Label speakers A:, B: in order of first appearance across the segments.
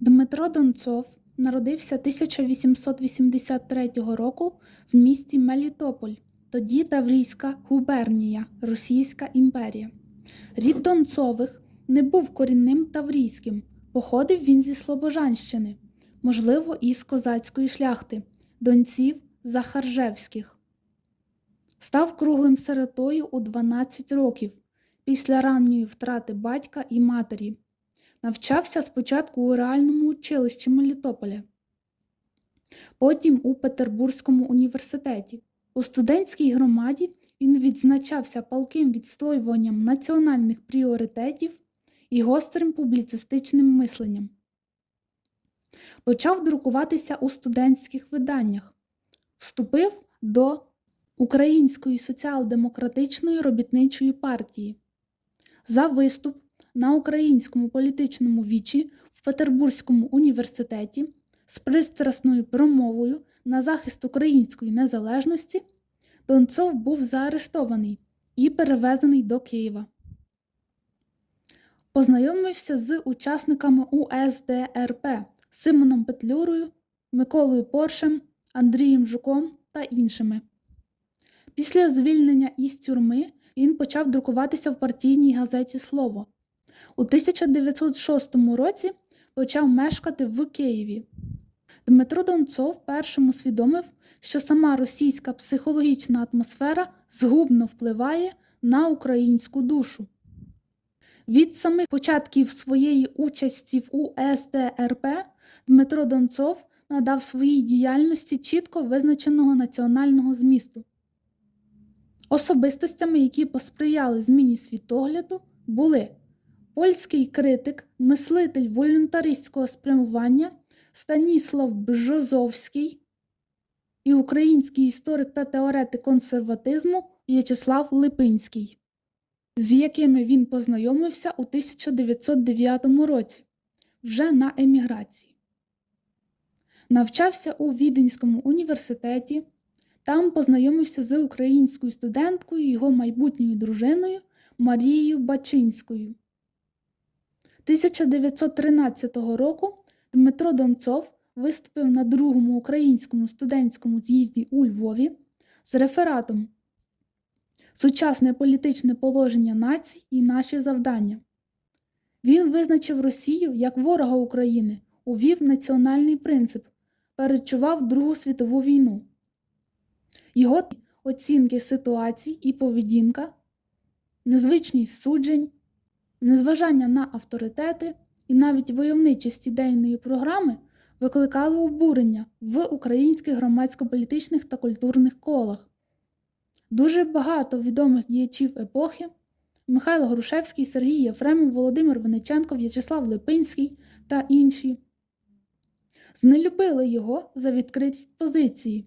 A: Дмитро Донцов народився 1883 року в місті Мелітополь, тоді Таврійська губернія, Російська імперія. Рід Донцових не був корінним таврійським, походив він зі Слобожанщини, можливо, із козацької шляхти, донців Захаржевських. Став круглим сиротою у 12 років після ранньої втрати батька і матері. Навчався спочатку у реальному училищі Мелітополя, потім у Петербурзькому університеті. У студентській громаді він відзначався палким відстоюванням національних пріоритетів і гострим публіцистичним мисленням. Почав друкуватися у студентських виданнях, вступив до Української соціал-демократичної робітничої партії. За виступ на українському політичному вічі в Петербурзькому університеті з пристрасною промовою на захист української незалежності Донцов був заарештований і перевезений до Києва. Познайомився з учасниками УСДРП Симоном Петлюрою, Миколою Поршем, Андрієм Жуком та іншими. Після звільнення із тюрми він почав друкуватися в партійній газеті Слово. У 1906 році почав мешкати в Києві. Дмитро Донцов першим усвідомив, що сама російська психологічна атмосфера згубно впливає на українську душу. Від самих початків своєї участі в УСДРП Дмитро Донцов надав своїй діяльності чітко визначеного національного змісту. Особистостями, які посприяли зміні світогляду, були польський критик, мислитель волюнтаристського спрямування Станіслав Бжозовський і український історик та теоретик консерватизму В'ячеслав Липинський, з якими він познайомився у 1909 році, вже на еміграції. Навчався у Віденському університеті. Там познайомився з українською студенткою і його майбутньою дружиною Марією Бачинською. 1913 року Дмитро Донцов виступив на другому українському студентському з'їзді у Львові з рефератом Сучасне політичне положення націй і наші завдання. Він визначив Росію як ворога України, увів національний принцип, перечував Другу світову війну. Його оцінки ситуацій і поведінка, незвичність суджень, незважання на авторитети і навіть войовничість ідейної програми викликали обурення в українських громадсько-політичних та культурних колах. Дуже багато відомих діячів епохи Михайло Грушевський, Сергій Єфремов, Володимир Вениченко, В'ячеслав Липинський та інші знелюбили його за відкритість позиції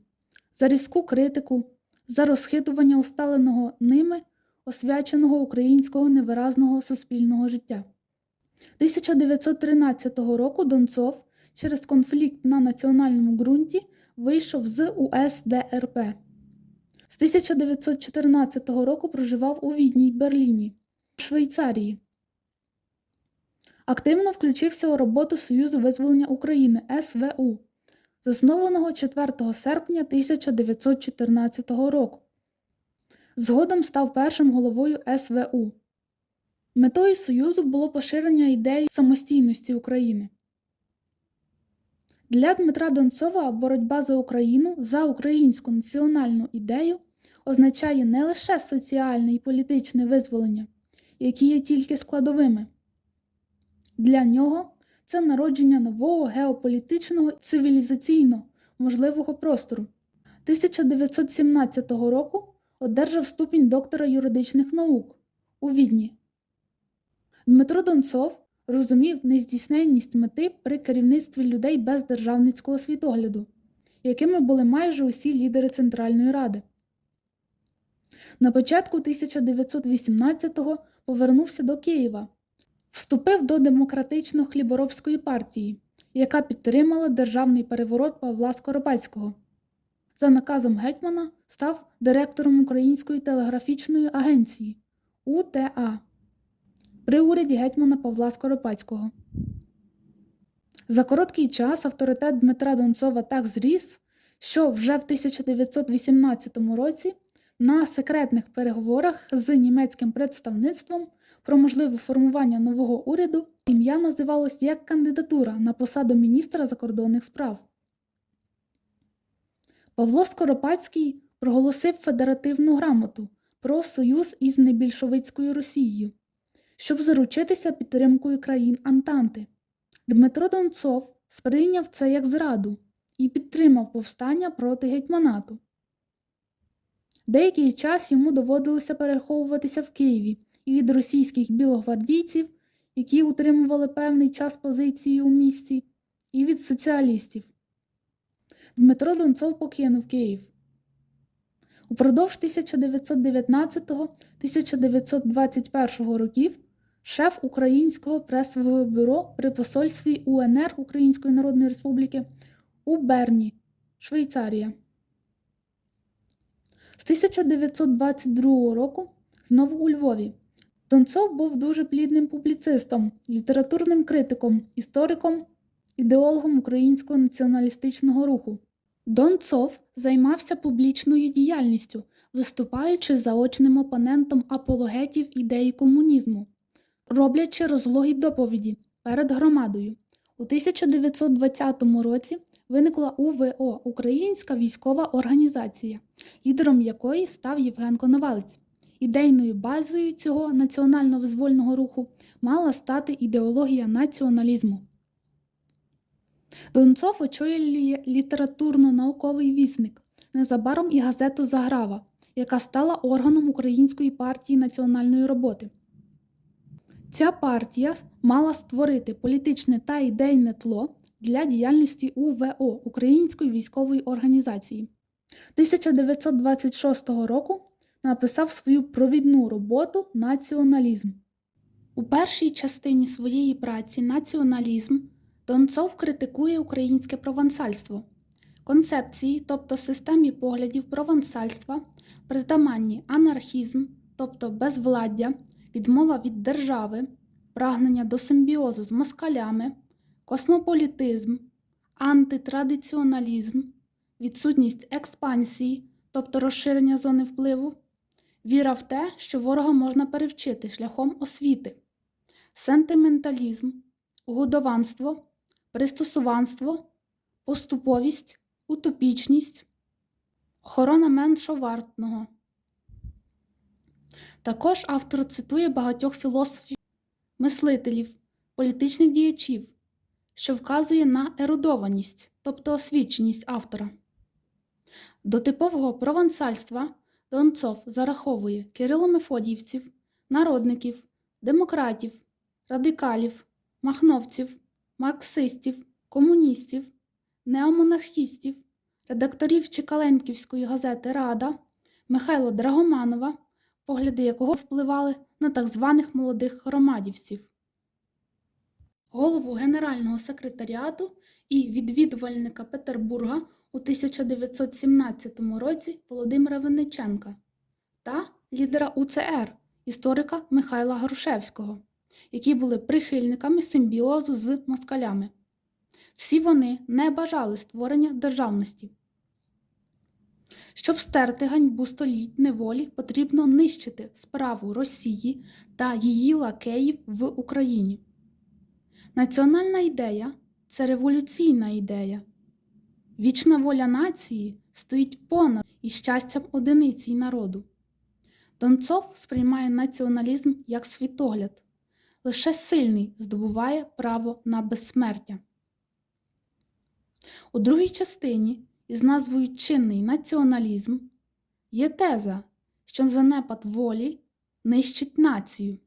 A: за різку критику, за розхитування усталеного ними освяченого українського невиразного суспільного життя. 1913 року Донцов через конфлікт на національному ґрунті вийшов з УСДРП. З 1914 року проживав у Відні й Берліні, Швейцарії. Активно включився у роботу Союзу визволення України СВУ заснованого 4 серпня 1914 року. Згодом став першим головою СВУ. Метою Союзу було поширення ідеї самостійності України. Для Дмитра Донцова боротьба за Україну за українську національну ідею означає не лише соціальне і політичне визволення, які є тільки складовими. Для нього це народження нового геополітичного цивілізаційно можливого простору. 1917 року одержав ступінь доктора юридичних наук у Відні. Дмитро Донцов розумів нездійсненність мети при керівництві людей без державницького світогляду, якими були майже усі лідери Центральної Ради. На початку 1918-го повернувся до Києва. Вступив до Демократично-хліборобської партії, яка підтримала державний переворот Павла Скоропадського. За наказом гетьмана став директором Української телеграфічної агенції УТА при уряді гетьмана Павла Скоропадського. За короткий час авторитет Дмитра Донцова так зріс, що вже в 1918 році на секретних переговорах з німецьким представництвом про можливе формування нового уряду ім'я називалось як кандидатура на посаду міністра закордонних справ. Павло Скоропадський проголосив федеративну грамоту про союз із небільшовицькою Росією, щоб заручитися підтримкою країн Антанти. Дмитро Донцов сприйняв це як зраду і підтримав повстання проти гетьманату. Деякий час йому доводилося переховуватися в Києві і від російських білогвардійців, які утримували певний час позиції у місті, і від соціалістів. Дмитро Донцов покинув Київ. Упродовж 1919-1921 років шеф Українського пресового бюро при посольстві УНР Української Народної Республіки у Берні, Швейцарія. З 1922 року знову у Львові. Донцов був дуже плідним публіцистом, літературним критиком, істориком, ідеологом українського націоналістичного руху. Донцов займався публічною діяльністю, виступаючи заочним опонентом апологетів ідеї комунізму, роблячи розлогі доповіді перед громадою. У 1920 році виникла УВО Українська військова організація, лідером якої став Євген Коновалець. Ідейною базою цього національно-визвольного руху мала стати ідеологія націоналізму. Донцов очолює літературно-науковий вісник, незабаром і газету Заграва, яка стала органом Української партії національної роботи. Ця партія мала створити політичне та ідейне тло для діяльності УВО Української військової організації. 1926 року написав свою провідну роботу Націоналізм. У першій частині своєї праці Націоналізм Донцов критикує українське провансальство, концепції, тобто системі поглядів провансальства, притаманні анархізм, тобто безвладдя, відмова від держави, прагнення до симбіозу з москалями, космополітизм, антитрадиціоналізм, відсутність експансії, тобто розширення зони впливу, віра в те, що ворога можна перевчити шляхом освіти, сентименталізм, угодованство, пристосуванство, поступовість, утопічність, охорона меншовартного. Також автор цитує багатьох філософів, мислителів, політичних діячів, що вказує на ерудованість, тобто освіченість автора. До типового провансальства Донцов зараховує кирило-мефодіївців, народників, демократів, радикалів, махновців, марксистів, комуністів, неомонархістів, редакторів Чекаленківської газети Рада Михайла Драгоманова, погляди якого впливали на так званих молодих громадівців, голову Генерального секретаріату і відвідувальника Петербурга у 1917 році Володимира Винниченка та лідера УЦР, історика Михайла Грушевського, які були прихильниками симбіозу з москалями. Всі вони не бажали створення державності. Щоб стерти ганьбу століть неволі, потрібно нищити справу Росії та її лакеїв в Україні. Національна ідея це революційна ідея. Вічна воля нації стоїть понад і щастям одиниці й народу. Донцов сприймає націоналізм як світогляд. Лише сильний здобуває право на безсмертя. У другій частині із назвою Чинний націоналізм є теза, що занепад волі нищить націю.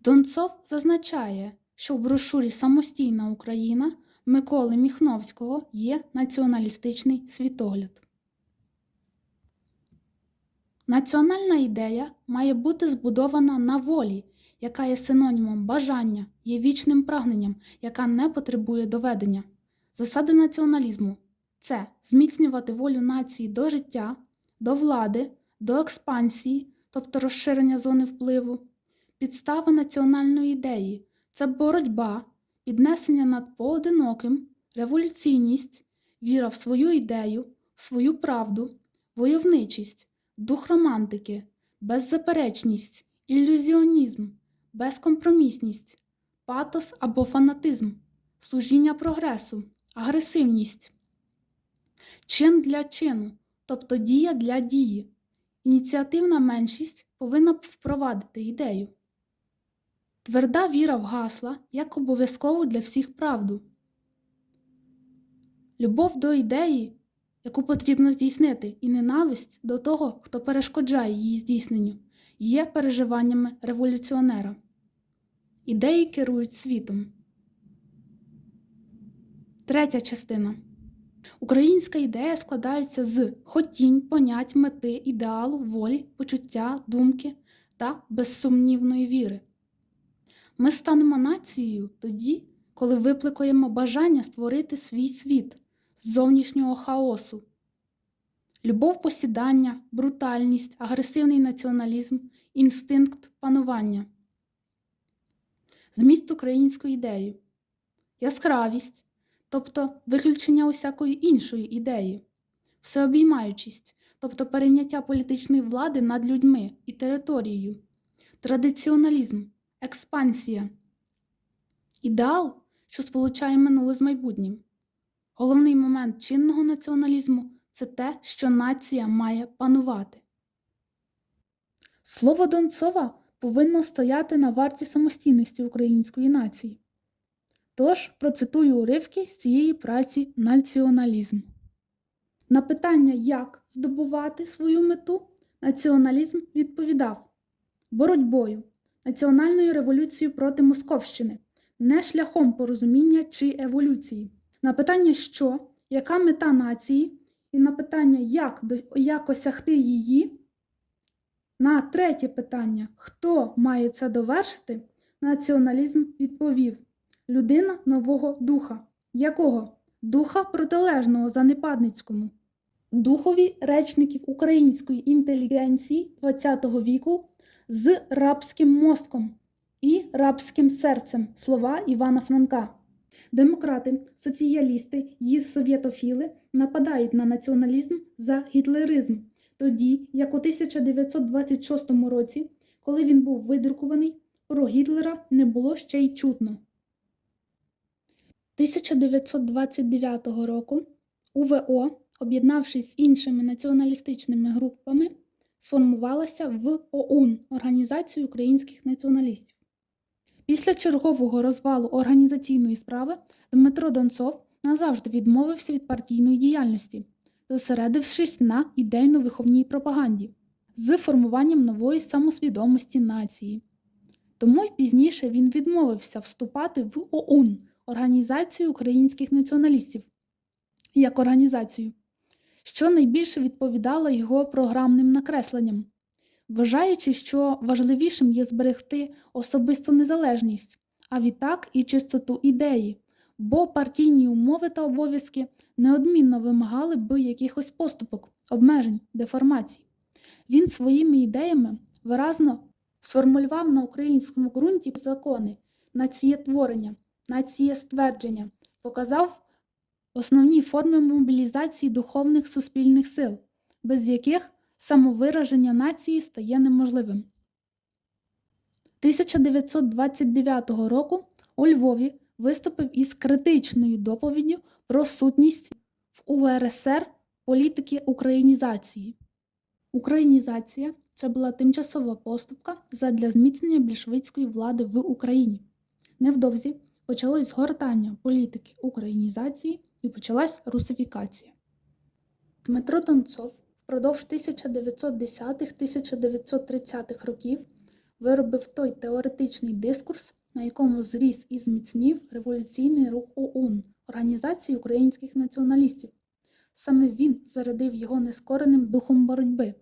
A: Донцов зазначає, що в брошурі Самостійна Україна Миколи Міхновського є націоналістичний світогляд. Національна ідея має бути збудована на волі, яка є синонімом бажання, є вічним прагненням, яка не потребує доведення. Засади націоналізму це зміцнювати волю нації до життя, до влади, до експансії, тобто розширення зони впливу. Підстава національної ідеї це боротьба піднесення над поодиноким, революційність, віра в свою ідею, в свою правду, войовничість, дух романтики, беззаперечність, ілюзіонізм, безкомпромісність, патос або фанатизм, служіння прогресу, агресивність, чин для чину, тобто дія для дії. Ініціативна меншість повинна впровадити ідею. Тверда віра в гасла як обов'язкову для всіх правду. Любов до ідеї, яку потрібно здійснити, і ненависть до того, хто перешкоджає її здійсненню, є переживаннями революціонера. Ідеї керують світом. Третя частина. Українська ідея складається з хотінь, понять, мети, ідеалу, волі, почуття, думки та безсумнівної віри. Ми станемо нацією тоді, коли випликуємо бажання створити свій світ з зовнішнього хаосу. Любов посідання, брутальність, агресивний націоналізм, інстинкт панування. Зміст української ідеї, яскравість, тобто виключення усякої іншої ідеї, всеобіймаючість, тобто перейняття політичної влади над людьми і територією, традиціоналізм, експансія, ідеал, що сполучає минуле з майбутнім. Головний момент чинного націоналізму це те, що нація має панувати. Слово Донцова повинно стояти на варті самостійності української нації. Тож процитую уривки з цієї праці націоналізм. На питання, як здобувати свою мету, націоналізм відповідав боротьбою, національною революцією проти Московщини, не шляхом порозуміння чи еволюції. На питання, що, яка мета нації, і на питання, як, як осягти її. На третє питання, хто має це довершити, націоналізм відповів людина нового духа. Якого? Духа протилежного занепадницькому. Духові речників української інтелігенції ХХ віку з рабським мозком і рабським серцем слова Івана Франка. Демократи, соціалісти і совєтофіли нападають на націоналізм за гітлеризм, тоді як у 1926 році, коли він був видрукуваний, про Гітлера не було ще й чутно. 1929 року УВО, об'єднавшись з іншими націоналістичними групами, сформувалася в ОУН Організацію українських націоналістів. Після чергового розвалу організаційної справи Дмитро Донцов назавжди відмовився від партійної діяльності, зосередившись на ідейно-виховній пропаганді з формуванням нової самосвідомості нації. Тому й пізніше він відмовився вступати в ОУН Організацію українських націоналістів як організацію, що найбільше відповідало його програмним накресленням вважаючи, що важливішим є зберегти особисту незалежність, а відтак і чистоту ідеї, бо партійні умови та обов'язки неодмінно вимагали би якихось поступок, обмежень, деформацій. Він своїми ідеями виразно сформулював на українському ґрунті закони, націєтворення, націєствердження, показав основні форми мобілізації духовних суспільних сил, без яких самовираження нації стає неможливим. 1929 року у Львові виступив із критичною доповіддю про сутність в УРСР політики українізації. Українізація це була тимчасова поступка задля зміцнення більшовицької влади в Україні. Невдовзі почалось згортання політики українізації і почалась русифікація. Дмитро Донцов впродовж 1910-1930-х років виробив той теоретичний дискурс, на якому зріс і зміцнів революційний рух ОУН Організації українських націоналістів. Саме він зарядив його нескореним духом боротьби,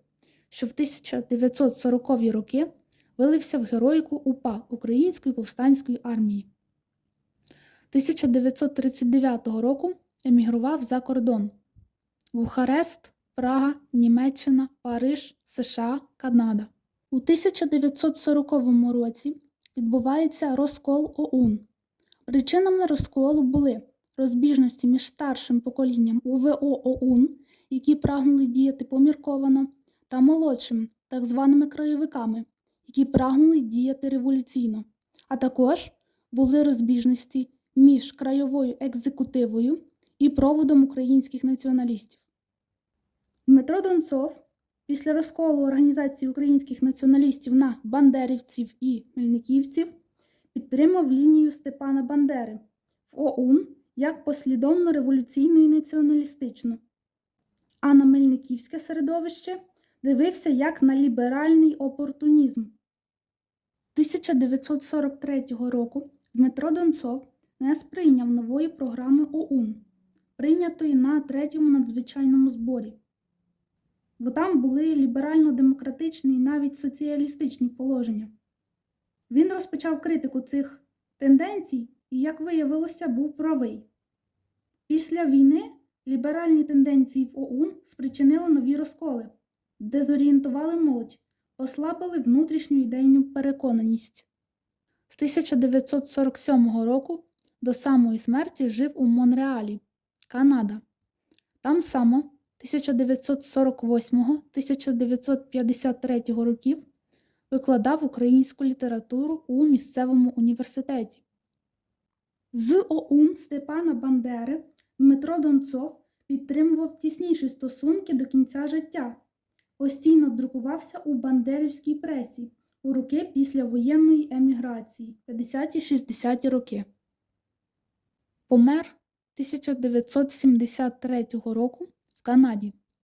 A: що в 1940-ві роки вилився в героїку УПА Української повстанської армії. 1939 року емігрував за кордон Бухарест, Прага, Німеччина, Париж, США, Канада. У 1940 році відбувається розкол ОУН. Причинами розколу були розбіжності між старшим поколінням УВО ОУН, які прагнули діяти помірковано, та молодшим, так званими краєвиками, які прагнули діяти революційно, а також були розбіжності між краєвою екзекутивою і проводом українських націоналістів. Дмитро Донцов після розколу організації українських націоналістів на бандерівців і мельниківців підтримав лінію Степана Бандери в ОУН як послідовно революційну і націоналістичну, а на мельниківське середовище дивився як на ліберальний опортунізм. 1943 року Дмитро Донцов не сприйняв нової програми ОУН, прийнятої на третьому надзвичайному зборі, бо там були ліберально-демократичні і навіть соціалістичні положення. Він розпочав критику цих тенденцій і, як виявилося, був правий. Після війни ліберальні тенденції в ОУН спричинили нові розколи, дезорієнтували молодь, ослабили внутрішню ідейну переконаність. З 1947 року до самої смерті жив у Монреалі, Канада. Там само 1948-1953 років викладав українську літературу у місцевому університеті. З ОУН Степана Бандери Дмитро Донцов підтримував тісніші стосунки до кінця життя, постійно друкувався у бандерівській пресі у роки після воєнної еміграції 50-60 роки. Помер 1973 року в Канаді.